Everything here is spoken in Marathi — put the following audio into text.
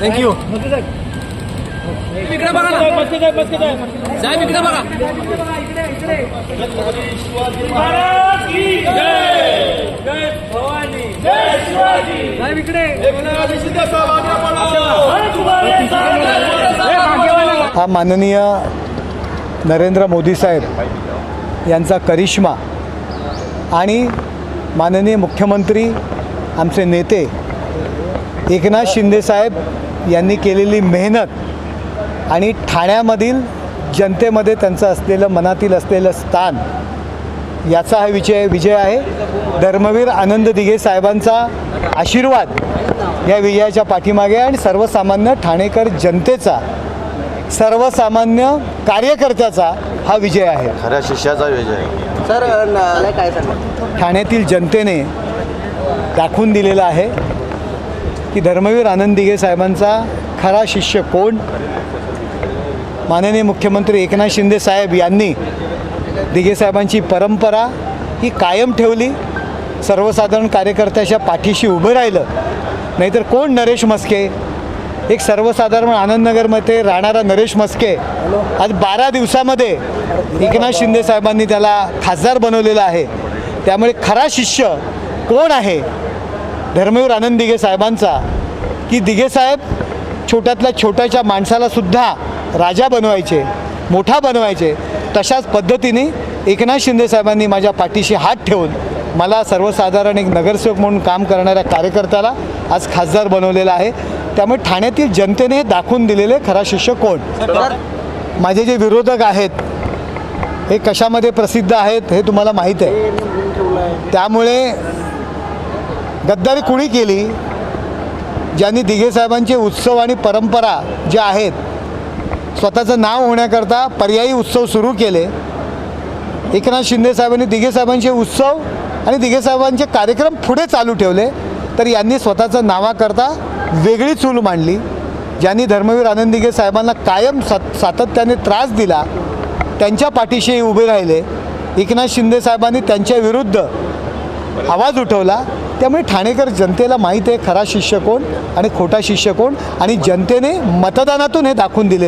थँक्यू इकडे बघा ना साहेब इकडे बघा साहेब इकडे. हा माननीय नरेंद्र मोदी साहेब यांचा करिश्मा आणि माननीय मुख्यमंत्री आमचे नेते एकनाथ शिंदे साहेब यांनी केलेली मेहनत आणि ठाण्यामधील जनतेमध्ये त्यांचं असलेलं मनातील असलेलं स्थान याचा हा विजय विजय आहे. धर्मवीर आनंद दिघे साहेबांचा आशीर्वाद या विजयाच्या पाठीमागे आणि सर्वसामान्य ठाणेकर जनतेचा सर्वसामान्य कार्यकर्त्याचा हा विजय आहे. खऱ्या शिष्याचा विजय. सर काय सांगा? ठाण्यातील जनतेने दाखवून दिलेलं आहे की धर्मवीर आनंद दिघे साहेबांचा खरा शिष्य कोण? माननीय मुख्यमंत्री एकनाथ शिंदे साहेब यांनी दिघे साहेबांची परंपरा ही कायम ठेवली. सर्वसाधारण कार्यकर्त्याच्या पाठीशी उभं राहिलं. नाहीतर कोण नरेश मस्के एक सर्वसाधारण आनंदनगरमध्ये राहणारा नरेश मस्के आज बारा दिवसामध्ये एकनाथ शिंदे साहेबांनी त्याला खासदार बनवलेला आहे. त्यामुळे खरा शिष्य कोण आहे? धर्मवीर आनंद दिघे साहेबांचा. की दिघे साहेब छोट्यातल्या छोट्याच्या माणसालासुद्धा राजा बनवायचे मोठा बनवायचे तशाच पद्धतीने एकनाथ शिंदे साहेबांनी माझ्या पाठीशी हात ठेवून मला सर्वसाधारण एक नगरसेवक म्हणून काम करणाऱ्या कार्यकर्त्याला आज खासदार बनवलेला आहे. त्यामुळे ठाण्यातील जनतेने हे दाखवून दिलेले खरा शिष्य कोण? माझे जे विरोधक आहेत हे कशामध्ये प्रसिद्ध आहेत हे तुम्हाला माहीत आहे. त्यामुळे गद्दारी कुणी केली? ज्यांनी दिघे साहेबांचे उत्सव आणि परंपरा ज्या आहेत स्वतःचं नाव होण्याकरता पर्यायी उत्सव सुरू केले. एकनाथ शिंदे साहेबांनी दिघे साहेबांचे उत्सव आणि दिघे साहेबांचे कार्यक्रम पुढे चालू ठेवले. तर यांनी स्वतःचं नावाकरता वेगळी चूल मांडली. ज्यांनी धर्मवीर आनंद दिघे साहेबांना कायम सात सातत्याने त्रास दिला त्यांच्या पाठीशी उभे राहिले. एकनाथ शिंदे साहेबांनी त्यांच्या विरुद्ध आवाज उठवला. त्यामुळे ठाणेकर जनतेला माहीत आहे खरा शिष्य कोण आणि खोटा शिष्य कोण आणि जनतेने मतदानातून हे दाखवून दिलेलं आहे.